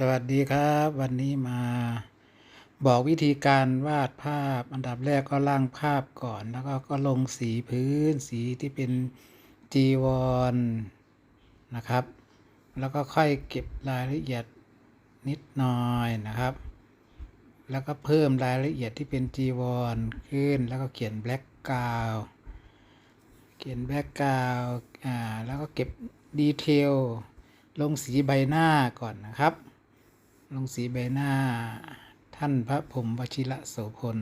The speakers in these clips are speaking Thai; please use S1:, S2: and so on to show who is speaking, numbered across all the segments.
S1: สวัสดีครับ วันนี้มาบอกวิธีการวาดภาพ อันดับแรกก็ร่างภาพก่อน แล้วก็ก็ลงสีพื้นสีที่เป็นจีวรนนะครับ แล้วก็ค่อยเก็บรายละเอียดนิดหน่อยนะครับ แล้วก็เพิ่มรายละเอียดที่เป็นจีวรขึ้น แล้วก็เขียนแบล็กกราวเขียนแบล็กกราวอ่าแล้วก็เก็บดีเทลลงสีใบหน้าก่อนนะครับ ลงสีใบหน้า ท่านพระพรหมวชิระโสพล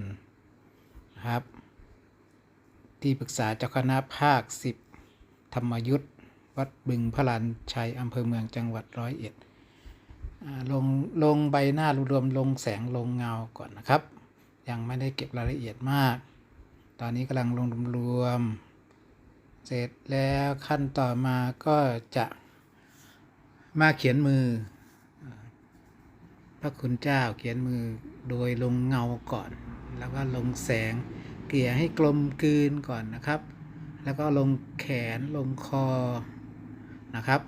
S1: นะครับ ที่ปรึกษาเจ้าคณะภาคสิบธรรมยุทธวัดบึงพระลานชัยอำเภอเมืองจังหวัดร้อยเอ็ดลงลงใบหน้ารวมลงแสงลงเงาก่อนนะครับ ยังไม่ได้เก็บรายละเอียดมาก ตอนนี้กำลังลงรวม เสร็จแล้วขั้นต่อมาก็จะมาเขียนมือ พระคุณเจ้าเขียนมือโดยลงเงาก่อน แล้วก็ลงแสง เกลี่ยให้กลมกลืนก่อนนะครับ แล้วก็ลงแขนลงคอนะครับ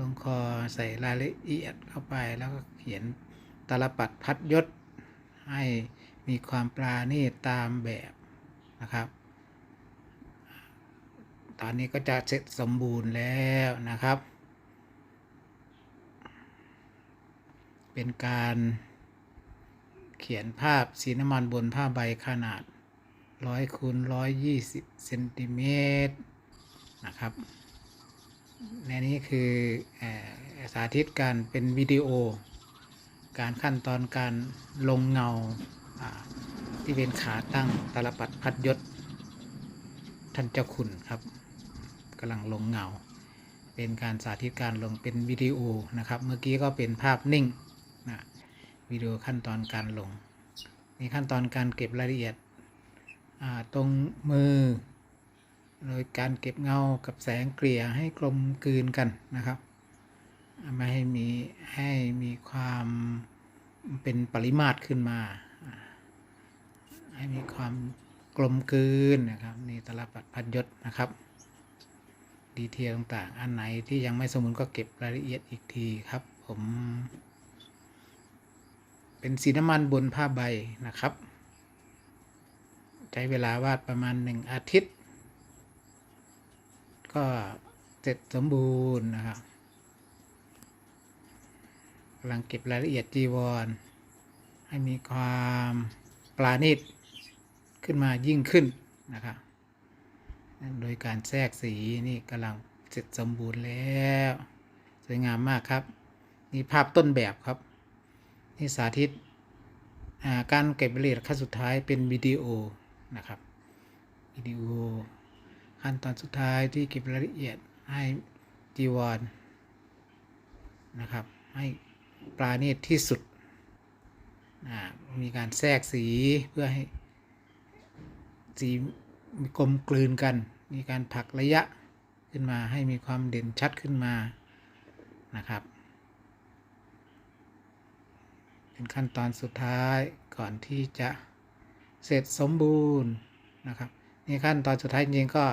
S1: ลงคอใส่รายละเอียดเข้าไปแล้วก็เขียนตาลปัดพัดยศ ให้มีความปราณีตตามแบบนะครับ ตอนนี้ก็จะเสร็จสมบูรณ์แล้วนะครับ เป็นการเขียนภาพสีน้ำมันบนผ้าใบขนาด 100คูณ120เซนติเมตรนะครับในนี้คือสาธิตการเป็นวิดีโอ การขั้นตอนการลงเงาที่เป็นขาตั้งตลปัดพัดยศท่านเจ้าคุณครับกำลังลงเงา เป็นการสาธิตการลงเป็นวิดีโอนะครับ เมื่อกี้ก็เป็นภาพนิ่ง นะวิดีโอขั้นตอนการลงนี่ขั้นตอนการเก็บรายละเอียดตรงมือ โดยการเก็บเงากับแสงเกลี่ยให้กลมกลืนกันนะครับไม่ให้มีให้มีความเป็นปริมาตรขึ้นมา ให้มีความกลมกลืนนะครับนี่ตลับพัดยศนะครับ ดีเทลต่างๆ อันไหนที่ยังไม่สมบูรณ์ก็เก็บรายละเอียดอีกทีครับ ผม เป็นสีน้ำมันบนผ้าใบนะครับ ใช้เวลาวาดประมาณหนึ่งอาทิตย์ ก็เสร็จสมบูรณ์นะครับกำลังเก็บรายละเอียดจีวร ให้มีความปราณีตขึ้นมายิ่งขึ้นนะครับโดยการแทรกสีนี่กำลังเสร็จสมบูรณ์แล้ว สวยงามมากครับ นี่ภาพต้นแบบครับ นี่สาธิตาการเก็บรายละเอียดขั้นสุดท้ายเป็นวิดีโอนะครับวิดีโอขั้นตอนสุดท้ายที่เก็บรายละเอียดให้จีวรนะครับ ให้ปราณีตที่สุด มีการแทรกสีเพื่อให้สีมีกลมกลืนกัน มีการผลักระยะขึ้นมาให้มีความเด่นชัดขึ้นมานะครับ เป็นขั้นตอนสุดท้ายก่อนที่จะเสร็จสมบูรณ์นะครับนี่ขั้นตอนสุดท้ายจริงๆก็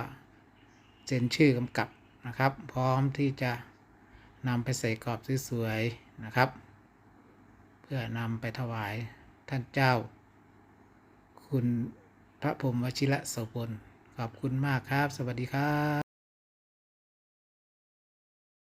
S1: เซ็นชื่อกำกับนะครับ พร้อมที่จะนำไปใส่กรอบสวยๆนะครับ เพื่อนำไปถวายท่านเจ้า คุณพระพรมวชิระโสพลขอบคุณมากครับ สวัสดีครับ